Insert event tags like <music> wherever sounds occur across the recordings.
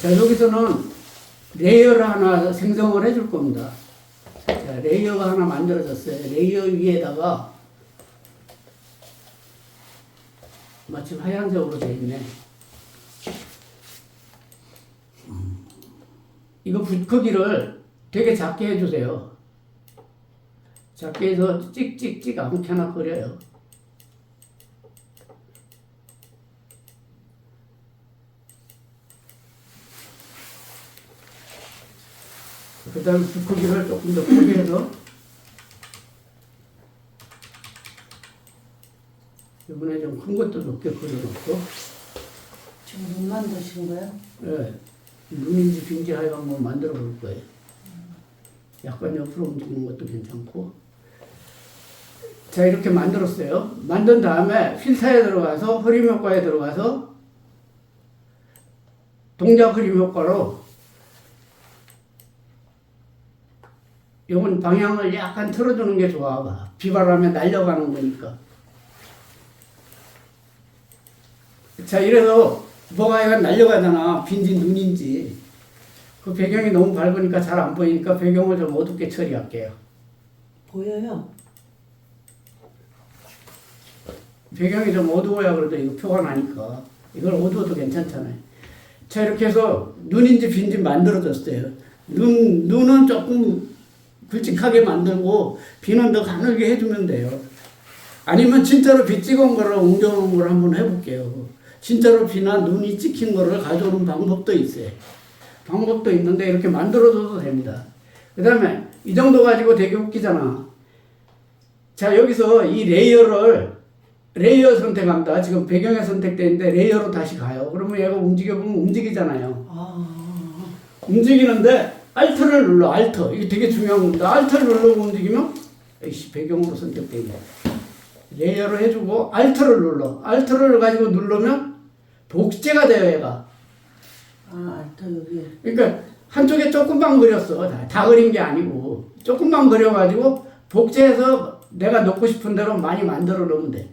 자, 여기서는 레이어를 하나 생성을 해줄 겁니다. 자, 레이어가 하나 만들어졌어요. 레이어 위에다가 마침 하얀색으로 되어 있네. 이거 붓 크기를 되게 작게 해주세요. 작게 해서 찍찍찍 아무렇게나 그려요. 그 다음에 붓 크기를 조금 더 크게 해서 이번에 좀 큰 것도 높게 그려놓고 지금 눈 만 드신 거예요? 예, 눈인지 빈지 하여간 한번 만들어 볼 거예요. 약간 옆으로 움직이는 것도 괜찮고. 자, 이렇게 만들었어요. 만든 다음에 필터에 들어가서 흐림 효과에 들어가서 동작 흐림 효과로 요건 방향을 약간 틀어주는 게 좋아. 비바람에 날려가는 거니까. 자, 이래서 뭐가 약간 날려가잖아. 빈지 눈인지. 그 배경이 너무 밝으니까 잘 안 보이니까 배경을 좀 어둡게 처리할게요. 보여요? 배경이 좀 어두워야 그래도 이거 표가 나니까. 이걸 어두워도 괜찮잖아요. 자, 이렇게 해서 눈인지 빈지 만들어졌어요. 눈, 눈은 조금 굵직하게 만들고 비는 더 가늘게 해주면 돼요. 아니면 진짜로 빛 찍은 거를 옮겨놓은 걸 한번 해볼게요. 진짜로 비나 눈이 찍힌 거를 가져오는 방법도 있어요. 방법도 있는데 이렇게 만들어줘도 됩니다. 그 다음에 이 정도 가지고 되게 웃기잖아. 자, 여기서 이 레이어를 레이어 선택합니다. 지금 배경에 선택되어 있는데 레이어로 다시 가요. 그러면 얘가 움직여보면 움직이잖아요. 아, 움직이는데 알트를 눌러 알트 이게 되게 중요한 겁니다. 알트를 누르고 움직이면 에이씨 배경으로 선택돼 있네 레이어를 해주고 알트를 눌러. 알트를 가지고 누르면 복제가 돼요 얘가. 아, 알터 여기. 그러니까 한쪽에 조금만 그렸어. 다, 다 그린 게 아니고. 조금만 그려가지고 복제해서 내가 넣고 싶은 대로 많이 만들어 놓으면 돼.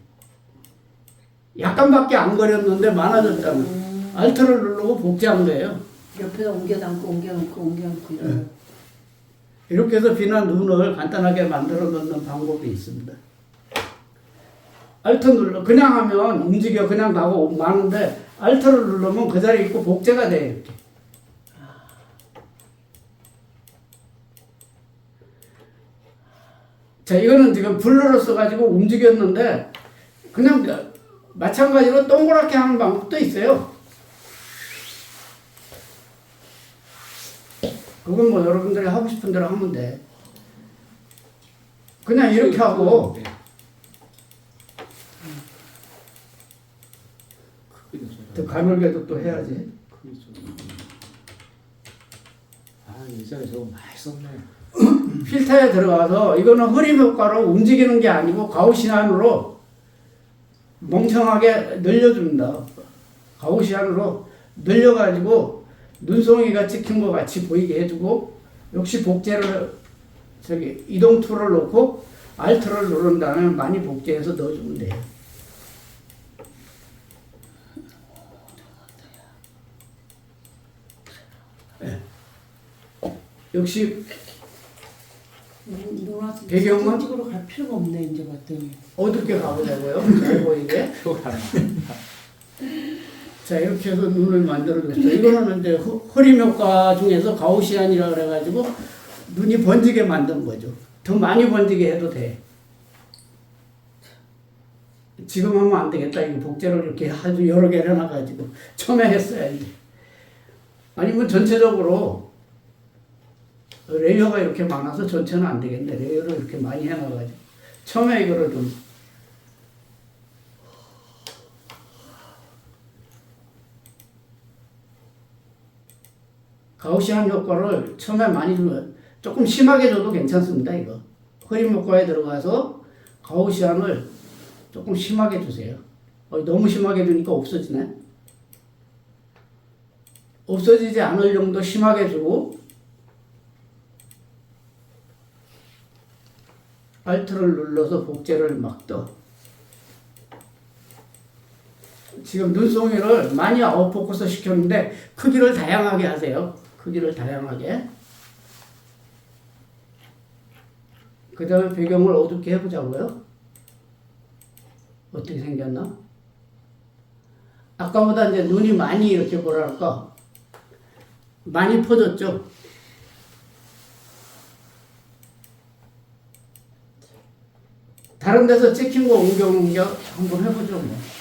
약간밖에 안 그렸는데 많아졌다면 알트를 누르고 복제한 거예요 옆에다 옮겨 담고 옮겨 놓고 옮겨 놓고 이런. 네. 이렇게 해서 비나 눈을 간단하게 만들어 놓는 방법이 있습니다. 알트 눌러 그냥 하면 움직여 그냥 가고 많은데 알트를 누르면 그 자리에 있고 복제가 돼 이렇게. 자 이거는 지금 블루로 써가지고 움직였는데 그냥 마찬가지로 동그랗게 하는 방법도 있어요. 그건 뭐 여러분들이 하고 싶은 대로 하면 돼. 그냥 이렇게 하고 네. 더 가늘게도 또 해야지. 아 예전에 저거 많이 썼네. 필터에 들어가서 이거는 흐림 효과로 움직이는 게 아니고 가우시안으로 멍청하게 늘려줍니다. 가우시안으로 늘려가지고 눈송이가 찍힌 것 같이 보이게 해주고 역시 복제를 저기 이동 툴을 놓고 알트를 누른 다음에 많이 복제해서 넣어주면 돼요. 네. 역시 배경은? 찍으러 갈 필요가 없네 이제 봤더니. 어둡게 가보자고요. 잘 보이게. <laughs> 자 이렇게 해서 눈을 만들어줬어요. 이거는 이제 흐- 흐림 효과 중에서 가우시안이라 그래가지고 눈이 번지게 만든 거죠. 더 많이 번지게 해도 돼. 지금 하면 안 되겠다. 이거 복제를 이렇게 아주 여러 개를 해놔가지고 처음에 했어야지. 아니면 전체적으로 레이어가 이렇게 많아서 전체는 안 되겠네. 레이어를 이렇게 많이 해놔가지고 처음에 이거를 좀 가우시안 효과를 처음에 많이 주면 조금 심하게 줘도 괜찮습니다. 이거 효과에 들어가서 가우시안을 조금 심하게 주세요. 어, 너무 심하게 주니까 없어지네. 없어지지 않을 정도 심하게 주고 알트를 눌러서 복제를 막 떠. 지금 눈송이를 많이 아웃포커스 시켰는데 크기를 다양하게 하세요. 크기를 다양하게. 그 다음에 배경을 어둡게 해보자고요. 어떻게 생겼나? 아까보다 이제 눈이 많이 이렇게 뭐랄까 많이 퍼졌죠. 다른 데서 찍힌 거 옮겨 옮겨 한번 해보죠 뭐.